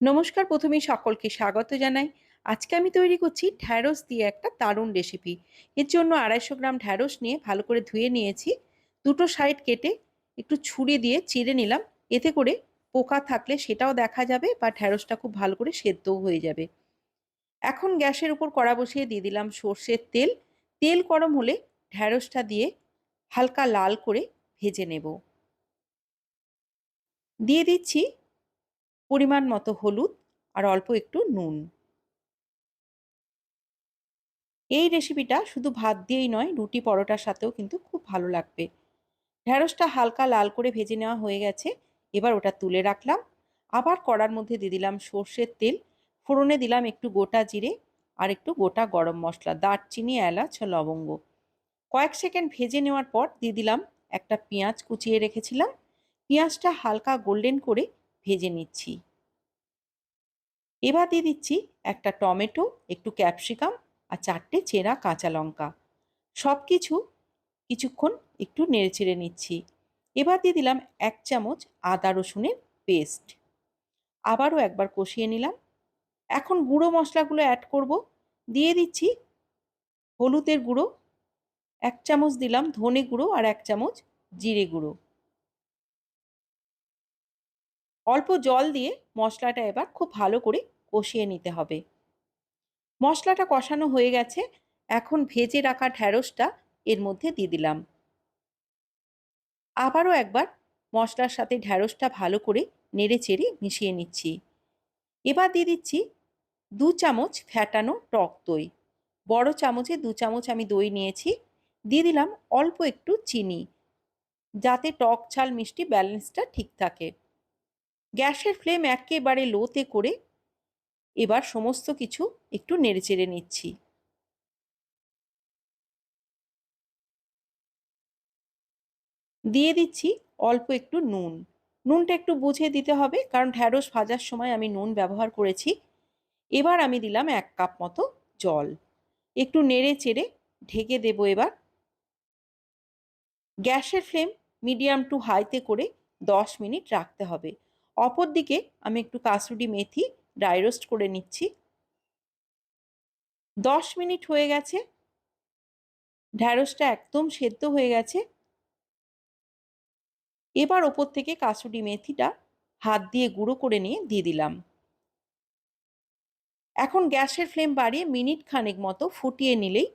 নমস্কার, প্রথমেই সকলকে স্বাগত জানাই। আজকে আমি তৈরি করছি ঢ্যাঁড়স দিয়ে একটা দারুণ রেসিপি এর জন্য আড়াইশো গ্রাম ঢ্যাঁড়স নিয়ে ভালো করে ধুয়ে নিয়েছি। দুটো সাইড কেটে একটু ছুরি দিয়ে চিড়ে নিলাম। এতে করে পোকা থাকলে সেটাও দেখা যাবে বা ঢ্যাঁড়সটা খুব ভালো করে সেদ্ধও হয়ে যাবে। এখন গ্যাসের উপর কড়া বসিয়ে দিয়ে দিলাম সর্ষের তেল। তেল গরম হলে ঢ্যাঁড়সটা দিয়ে হালকা লাল করে ভেজে নেব। দিয়ে দিচ্ছি পরিমাণ মতো হলুদ আর অল্প একটু নুন। এই রেসিপিটা শুধু ভাত দিয়েই নয়, রুটি পরোটার সাথেও কিন্তু খুব ভালো লাগবে। ঢ্যাঁড়সটা হালকা লাল করে ভেজে নেওয়া হয়ে গেছে, এবার ওটা তুলে রাখলাম। আবার কড়ার মধ্যে দিয়ে দিলাম সর্ষের তেল, ফোড়নে দিলাম একটু গোটা জিরে আর একটু গোটা গরম মশলা, দারচিনি, এলাচ, লবঙ্গ। কয়েক সেকেন্ড ভেজে নেওয়ার পর দিয়ে দিলাম একটা পেঁয়াজ কুচিয়ে রেখেছিলাম। পেঁয়াজটা হালকা গোল্ডেন করে ভেজে নিচ্ছি। এবার দিয়ে দিচ্ছি একটা টমেটো, একটু ক্যাপসিকাম আর চারটে চেরা কাঁচা লঙ্কা। সব কিছু কিছুক্ষণ একটু নেড়ে চেড়ে নিচ্ছি। এবার দিয়ে দিলাম এক চামচ আদা রসুনের পেস্ট। আবারও একবার কষিয়ে নিলাম। এখন গুঁড়ো মশলাগুলো অ্যাড করব। দিয়ে দিচ্ছি হলুদের গুঁড়ো। এক চামচ দিলাম ধনে গুঁড়ো আর এক চামচ জিরে গুঁড়ো। অল্প জল দিয়ে মশলাটা এবার খুব ভালো করে কষিয়ে নিতে হবে। মশলাটা কষানো হয়ে গেছে, এখন ভেজে রাখা ঢ্যাঁড়সটা এর মধ্যে দিয়ে দিলাম। আবারও একবার মশলার সাথে ঢ্যাঁড়সটা ভালো করে নেড়ে চেড়ে মিশিয়ে নিচ্ছি। এবার দিয়ে দিচ্ছি দু চামচ ফ্যাটানো টক দই। বড় চামচে দু চামচ আমি দই নিয়েছি। দিয়ে দিলাম অল্প একটু চিনি, যাতে টক ঝাল মিষ্টি ব্যালেন্সটা ঠিক থাকে। গ্যাসের ফ্লেম একেবারে লোতে করে এবার সমস্ত কিছু একটু নেড়েচেড়ে নিচ্ছি। দিয়ে দিচ্ছি অল্প একটু নুন। নুনটা একটু বুঝে দিতে হবে কারণ ঢ্যাঁড়স ভাজার সময় আমি নুন ব্যবহার করেছি। এবার আমি দিলাম এক কাপ মতো জল। একটু নেড়ে চেড়ে ঢেকে দেবো এবার। গ্যাসের ফ্লেম মিডিয়াম টু হাইতে করে দশ মিনিট রাখতে হবে। অপর দিকে আমি একটু কাসুরি মেথি ড্রাই রোস্ট করে নিচ্ছি। দশ মিনিট হয়ে গেছে। ঢ্যাঁড়সটা একদম সেদ্ধ হয়ে গেছে। এবার ওপর থেকে কাসুরি মেথিটা হাত দিয়ে গুঁড়ো করে নিয়ে দিয়ে দিলাম। এখন গ্যাসের ফ্লেম বাড়িয়ে মিনিট খানেক মতো ফুটিয়ে নিলেই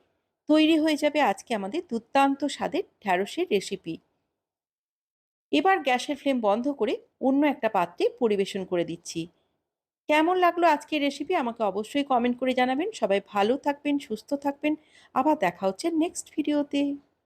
তৈরি হয়ে যাবে আজকে আমাদের দুর্দান্ত স্বাদের ঢ্যাঁড়সের রেসিপি এবার গ্যাসের ফ্লেম বন্ধ করে অন্য একটা পাত্রে পরিবেশন করে দিচ্ছি। কেমন লাগল আজকের রেসিপি আমাকে অবশ্যই কমেন্ট করে জানাবেন। সবাই ভালো থাকবেন, সুস্থ থাকবেন। আবার দেখা হচ্ছে নেক্সট ভিডিওতে